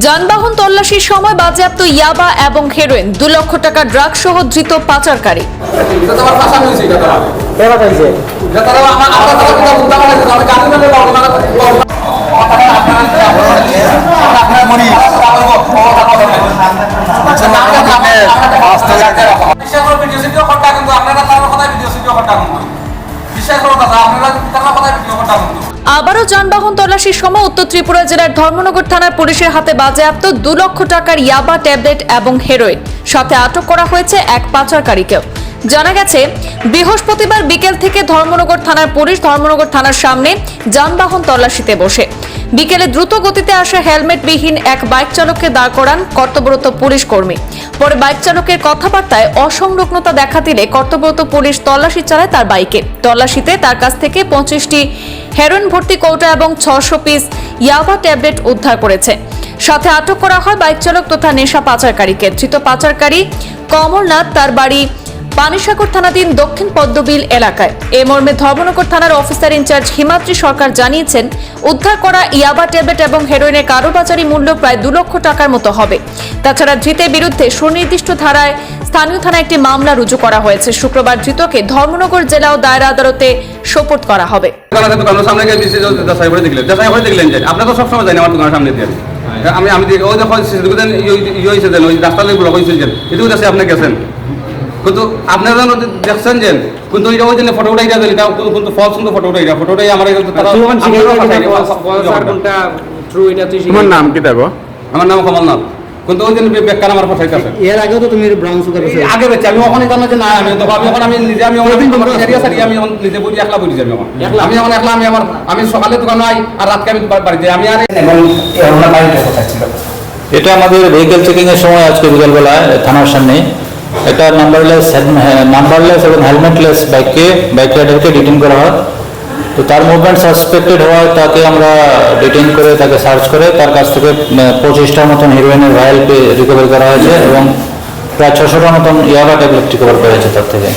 যানবাহন তল্লাশির সময় বাজেয়াপ্ত ইয়াবা এবং হেরোইন দু লক্ষ টাকা ড্রাগ সহ ধৃত পাচারকারী। কথা মানে আপনার বিশ্বাস করো ভিডিও করতে দাদা আপনারা ভিডিও আবারও যানবাহন তল্লাশির সময় উত্তর ত্রিপুরা জেলার ধর্মনগর থানার পুলিশের হাতে বাজেয়াপ্ত দু লক্ষ টাকার ইয়াবা ট্যাবলেট এবং হেরোইন। সাথে আটক করা হয়েছে এক পাচারকারীকেও। জানা গেছে, বৃহস্পতিবার বিকেল থেকে ধর্মনগর থানার পুলিশ ধর্মনগর থানার সামনে যানবাহন তল্লাশিতে বসে। বিকেলে দ্রুত গতিতে আসা হেলমেটবিহীন এক বাইক চালককে দাঁড় করান কর্তব্যরত পুলিশ কর্মী। পরে বাইক চালকের কথাবার্তায় অসংলগ্নতা দেখা দিলে কর্তব্যরত পুলিশ তল্লাশি চালায় তার বাইকে। তল্লাশিতে তার কাছ থেকে পঁচিশটি হেরোইন ভর্তি কৌটা এবং ছশো পিস ইয়াবা ট্যাবলেট উদ্ধার করেছে। সাথে আটক করা হয় বাইক চালক তথা নেশা পাচারকারীকে। ধৃত পাচারকারী কমলনাথ, তার বাড়ি পানিসাগর থানাধীন দক্ষিণ পদ্মবিল এলাকায়। এ মর্মে ধর্মনগর থানার অফিসার ইনচার্জ হিমাদ্রি সরকার জানিয়েছেন, উদ্ধার করা ইয়াবা ট্যাবলেট এবং হেরোইনের কারোবাজারি মূল্য প্রায় দু লক্ষ টাকার মতো হবে। তাছাড়া ধৃতের বিরুদ্ধে সুনির্দিষ্ট ধারায় স্থানীয় থানায় একটি মামলা রুজু করা হয়েছে। শুক্রবার ধৃতকে ধর্মনগর জেলা ও দায়রা আদালতে সোপর্দ করা হবে। দোকানের দোকানের সামনে গিয়ে বিসি যাচাই করে দেখলেন যাচাই করে দেখলেন যে আপনি তো সবসময় জানি আমার দোকানের সামনে দিয়ে। আমি আমি ওই দেখো ইয়ে ওই রাস্তার লোক ব্লক হয়েছিল এটুকু আপনি গেছেন। কিন্তু আপনারা যেন দেখছেন যে কিন্তু ওইটা ওই জন্য ফটো উঠাই দিলেন এটা কিন্তু ফলস কিন্তু ফটো উঠাই ফটো উঠাই আমার ওখানে পাঠাই ট্রু এটা তুই তোমার নাম কি দেবো আমার নাম কমলনাথ কিন্তু ওই জন্য বেকার আমার পাঠাইতেছে। এর আগেও তো তুমি ব্রাউন সুগার এই আগে বেচে আমি ওখানে জানো যে না আমি তো আমি এখন আমি নিজে আমি কতদিন আমার এরিয়া সারি আমি নিজে বুঝি একলা বুঝি আমি এখন একলা? আমি এখন একলা আমি আমার আমি সকালে দোকানে আই আর রাতকে আমি বা- বাড়িতে আমি আর এটা আমাদের ভেহিকেল চেকিং এর সময় আজকে বিকালবেলা থানার সামনে। একটা নাম্বারলেস নাম্বারলেস এবং হেলমেটলেস বাইককে বাইক রাইডারকে ডিটেন করা হয়। তো তার মুভমেন্ট সাসপেক্টেড হওয়ায় তাকে আমরা ডিটেন করে তাকে সার্চ করে তার কাছ থেকে পঁচিশটার মতন হিরোইনের ভাইল রিকভার করা হয়েছে এবং প্রায় ছশোটার মতন ইয়াবা ট্যাবলেট রিকভার করা হয়েছে তার থেকে।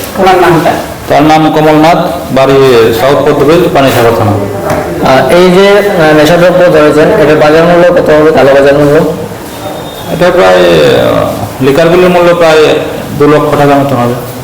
তার নাম কমলনাথ বাড়ি সাউথ পদ্মবিল পানিসাগর থানা। এই যে নেশাদ্রব্য ধরেছেন এটা বাজার মূল্য কত হবে কালো বাজার মূল্য? এটা প্রায় লিকার বিলের মূল্য প্রায় দু লক্ষ টাকার মতন হবে।